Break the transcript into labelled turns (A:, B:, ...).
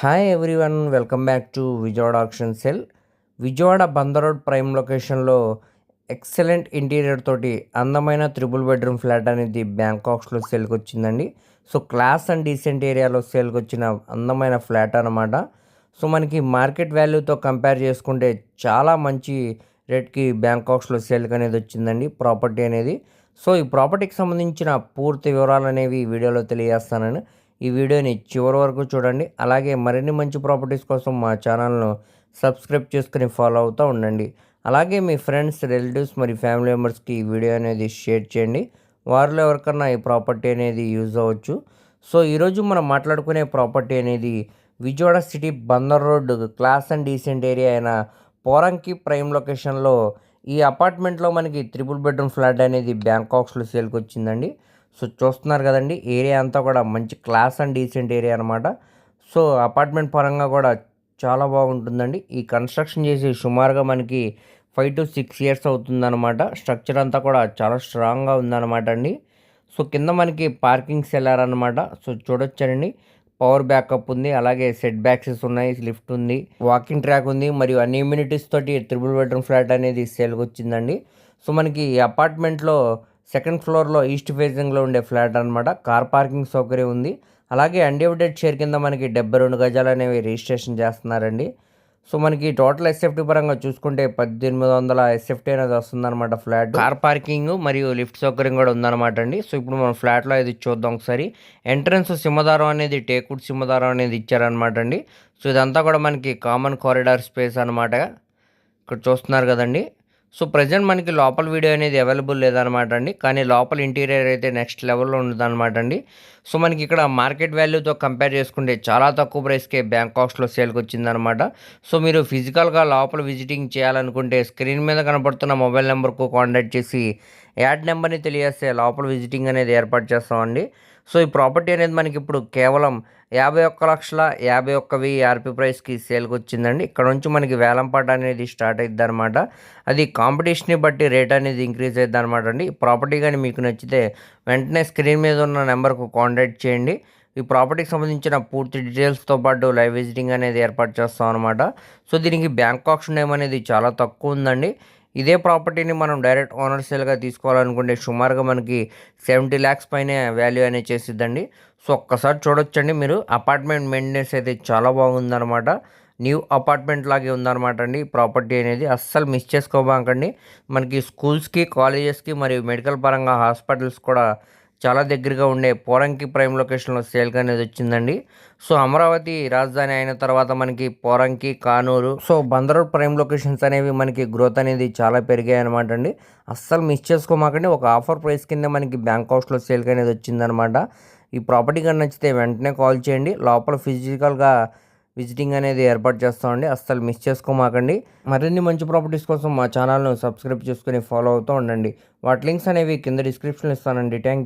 A: Hi everyone welcome back to Vijayawada auction cell Vijayawada Bandar road prime లొకేషన్లో excellent interior తోటి అందమైన triple bedroom flat అనేది బ్యాంకాక్స్లో సేల్కి వచ్చిందండి. సో క్లాస్ అండ్ డీసెంట్ ఏరియాలో సేల్కి వచ్చిన అందమైన ఫ్లాట్ అనమాట సో మనకి మార్కెట్ వాల్యూతో కంపేర్ చేసుకుంటే చాలా మంచి రేట్కి బ్యాంకాక్స్లో సేల్కి అనేది వచ్చిందండి ప్రాపర్టీ అనేది. సో ఈ ప్రాపర్టీకి సంబంధించిన పూర్తి వివరాలు అనేవి వీడియోలో తెలియజేస్తానని ఈ వీడియోని చివరి వరకు చూడండి. అలాగే మరిన్ని మంచి ప్రాపర్టీస్ కోసం మా ఛానల్ను సబ్స్క్రైబ్ చేసుకుని ఫాలో అవుతూ ఉండండి. అలాగే మీ ఫ్రెండ్స్ రిలేటివ్స్ మరి ఫ్యామిలీ మెంబర్స్కి ఈ వీడియో అనేది షేర్ చేయండి. వారిలో ఎవరికన్నా ఈ ప్రాపర్టీ అనేది యూజ్ అవ్వచ్చు. సో ఈరోజు మనం మాట్లాడుకునే ప్రాపర్టీ అనేది Vijayawada city Bandar road class and decent area అయిన పోరంకి ప్రైమ్ లొకేషన్లో ఈ అపార్ట్మెంట్లో మనకి త్రిపుల్ బెడ్రూమ్ ఫ్లాట్ అనేది బ్యాంకాక్స్లో సేల్కి వచ్చిందండి. సో చూస్తున్నారు కదండి ఏరియా అంతా కూడా మంచి క్లాస్ అండ్ డీసెంట్ ఏరియా అనమాట సో అపార్ట్మెంట్ పరంగా కూడా చాలా బాగుంటుందండి. ఈ కన్స్ట్రక్షన్ చేసి సుమారుగా మనకి ఫైవ్ టు సిక్స్ ఇయర్స్ అవుతుందన్నమాట. స్ట్రక్చర్ అంతా కూడా చాలా స్ట్రాంగ్గా ఉందన్నమాట అండి. సో కింద మనకి పార్కింగ్ సెల్లార్ అనమాట సో చూడొచ్చండి. పవర్ బ్యాకప్ ఉంది అలాగే సెట్ బ్యాక్సెస్ ఉన్నాయి లిఫ్ట్ ఉంది వాకింగ్ ట్రాక్ ఉంది మరియు అన్ని ఇమ్యూనిటీస్ తోటి త్రిబుల్ బెడ్రూమ్ ఫ్లాట్ అనేది సేల్కి వచ్చిందండి. సో మనకి ఈ అపార్ట్మెంట్లో సెకండ్ ఫ్లోర్లో ఈస్ట్ ఫేసింగ్లో ఉండే ఫ్లాట్ అనమాట కార్ పార్కింగ్ సౌకర్యం ఉంది. అలాగే అన్డివిడెడ్ షేర్ కింద మనకి డెబ్బై రెండు గజాలు అనేవి రిజిస్ట్రేషన్ చేస్తున్నారండి. సో మనకి టోటల్ ఎస్ఎఫ్టీ పరంగా చూసుకుంటే పద్దెనిమిది వందల ఎస్ఎఫ్టీ అనేది వస్తుందన్నమాట ఫ్లాట్. కార్ పార్కింగ్ మరియు లిఫ్ట్ సౌకర్యం కూడా ఉందన్నమాట అండి. సో ఇప్పుడు మనం ఫ్లాట్లో ఇది చూద్దాం ఒకసారి. ఎంట్రన్స్ సింహదారం అనేది టేకుడ్ సింహదారం అనేది ఇచ్చారనమాట అండి. సో ఇదంతా కూడా మనకి కామన్ కారిడార్ స్పేస్ అనమాట ఇక్కడ చూస్తున్నారు కదండి. సో ప్రజెంట్ మనకి లోపల వీడియో అనేది అవైలబుల్ లేదనమాట అండి. కానీ లోపల ఇంటీరియర్ అయితే నెక్స్ట్ లెవెల్లో అనమాట అండి. సో మనకి ఇక్కడ మార్కెట్ వాల్యూతో కంపేర్ చేసుకుంటే చాలా తక్కువ ప్రైస్కే బ్యాంకాక్స్లో సేల్కి వచ్చిందనమాట సో మీరు ఫిజికల్గా లోపల విజిటింగ్ చేయాలనుకుంటే స్క్రీన్ మీద కనపడుతున్న మొబైల్ నెంబర్కు కాంటాక్ట్ చేసి యాడ్ నెంబర్ని తెలియజేస్తే లోపల విజిటింగ్ అనేది ఏర్పాటు చేస్తామండి. సో ఈ ప్రాపర్టీ అనేది మనకి ఇప్పుడు కేవలం యాభై ఒక్క లక్షల యాభై ఒక్క వెయ్యి ఆర్పీ ప్రైస్కి సేల్కి వచ్చిందండి ఇక్కడ నుంచి మనకి వేలంపాట అనేది స్టార్ట్ అవుతుంది అనమాట అది కాంపిటీషన్ని బట్టి రేట్ అనేది ఇంక్రీజ్ అవుతుంది అనమాట అండి ప్రాపర్టీ కానీ మీకు నచ్చితే వెంటనే స్క్రీన్ మీద ఉన్న నెంబర్కు కాంటాక్ట్ చేయండి. ఈ ప్రాపర్టీకి సంబంధించిన పూర్తి డీటెయిల్స్తో పాటు లైవ్ విజిటింగ్ అనేది ఏర్పాటు చేస్తాం అనమాట సో దీనికి బ్యాంక్ ఆప్షన్ ఏమనేది చాలా తక్కువ ఉందండి. ఇదే ప్రాపర్టీని మనం డైరెక్ట్ ఓనర్ సేల్గా తీసుకోవాలనుకుంటే సుమారుగా మనకి సెవెంటీ ల్యాక్స్ పైనే వాల్యూ అనేది చేసిద్దండి. సో ఒక్కసారి చూడొచ్చండి మీరు. అపార్ట్మెంట్ మెయింటెనెన్స్ అయితే చాలా బాగుందన్నమాట. న్యూ అపార్ట్మెంట్ లాగే ఉందన్నమాట అండి ప్రాపర్టీ అనేది. అస్సలు మిస్ చేసుకోబాకండి మనకి స్కూల్స్కి కాలేజెస్కి మరియు మెడికల్ పరంగా హాస్పిటల్స్ కూడా చాలా దగ్గరగా ఉండే పోరంకి ప్రైమ్ లొకేషన్లో సేల్కి అనేది వచ్చిందండి. సో అమరావతి రాజధాని అయిన తర్వాత మనకి Poranki Kanuru so Bandar road prime locations అనేవి మనకి గ్రోత్ అనేది చాలా పెరిగాయి అనమాట అండి. అస్సలు మిస్ చేసుకోమాకండి. ఒక ఆఫర్ ప్రైస్ కింద మనకి బ్యాంక్ హౌస్లో సేల్కి అనేది వచ్చిందనమాట ఈ ప్రాపర్టీ కానీ నచ్చితే వెంటనే కాల్ చేయండి. లోపల ఫిజికల్గా విజిటింగ్ అనేది ఏర్పాటు చేస్తామండి. అస్సలు మిస్ చేసుకోమాకండి. మరిన్ని మంచి ప్రాపర్టీస్ కోసం మా ఛానల్ను సబ్స్క్రైబ్ చేసుకుని ఫాలో అవుతూ ఉండండి. వాటి లింక్స్ అనేవి కింద డిస్క్రిప్షన్లో ఇస్తానండి. థ్యాంక్